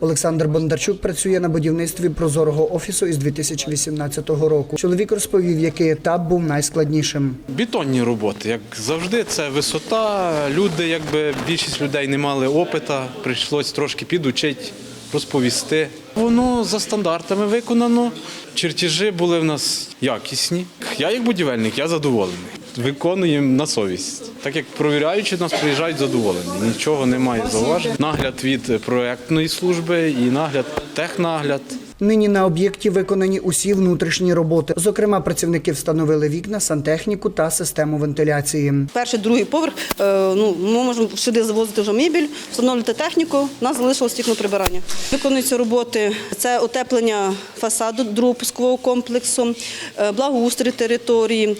Олександр Бондарчук працює на будівництві прозорого офісу із 2018 року. Чоловік розповів, який етап був найскладнішим. Бетонні роботи, як завжди, це висота. Люди, якби більшість людей не мали опита, прийшлось трошки підучити, розповісти. Воно за стандартами виконано. Чертежі були в нас якісні. Я, як будівельник, я задоволений. Виконуємо на совість. Так як провіряючи нас, приїжджають задоволені. Нічого немає зауважень. Нагляд від проектної служби і нагляд, технагляд. Нині на об'єкті виконані усі внутрішні роботи. Зокрема, працівники встановили вікна, сантехніку та систему вентиляції. Перший, другий поверх. е, Ну, ми можемо сюди завозити вже мебіль, встановлювати техніку. У нас залишилось тільки прибирання. Виконуються роботи. Це утеплення фасаду другого пускового комплексу, е, благоустрій території.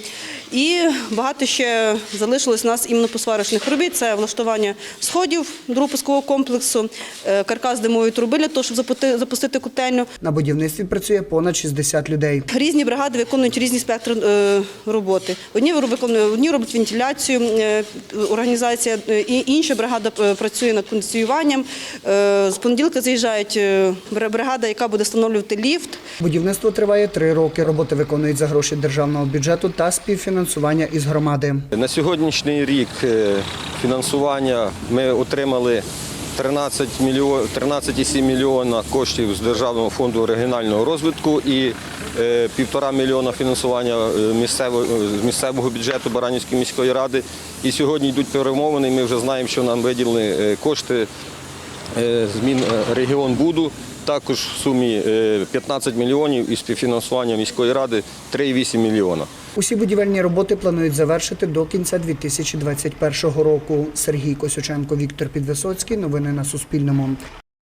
І багато ще залишилось у нас іменно посварочних робіт. Це влаштування сходів другого комплексу, е, каркас димової труби для того, щоб запустити котельню. На будівництві працює понад 60 людей. Різні бригади виконують різні спектри е, роботи. Одні виконують, одні роблять вентиляцію, е, організація, е, і інша бригада працює над кондиціюванням. З понеділка заїжджають бригада, яка буде встановлювати ліфт. Будівництво триває три роки. Роботи виконують за гроші державного бюджету та співфінансування із громади. На сьогоднішній рік фінансування ми отримали 13 мільйон, 13,7 мільйона коштів з Державного фонду регіонального розвитку і е, півтора мільйона фінансування е, місцевого, з місцевого бюджету Баранівської міської ради. І сьогодні йдуть перемовини, ми вже знаємо, що нам виділили е, кошти е, змін е, регіон Буду. Також в сумі е, 15 мільйонів і співфінансування міської ради 3,8 мільйона. Усі будівельні роботи планують завершити до кінця 2021 року. Сергій Косюченко, Віктор Підвисоцький. Новини на Суспільному.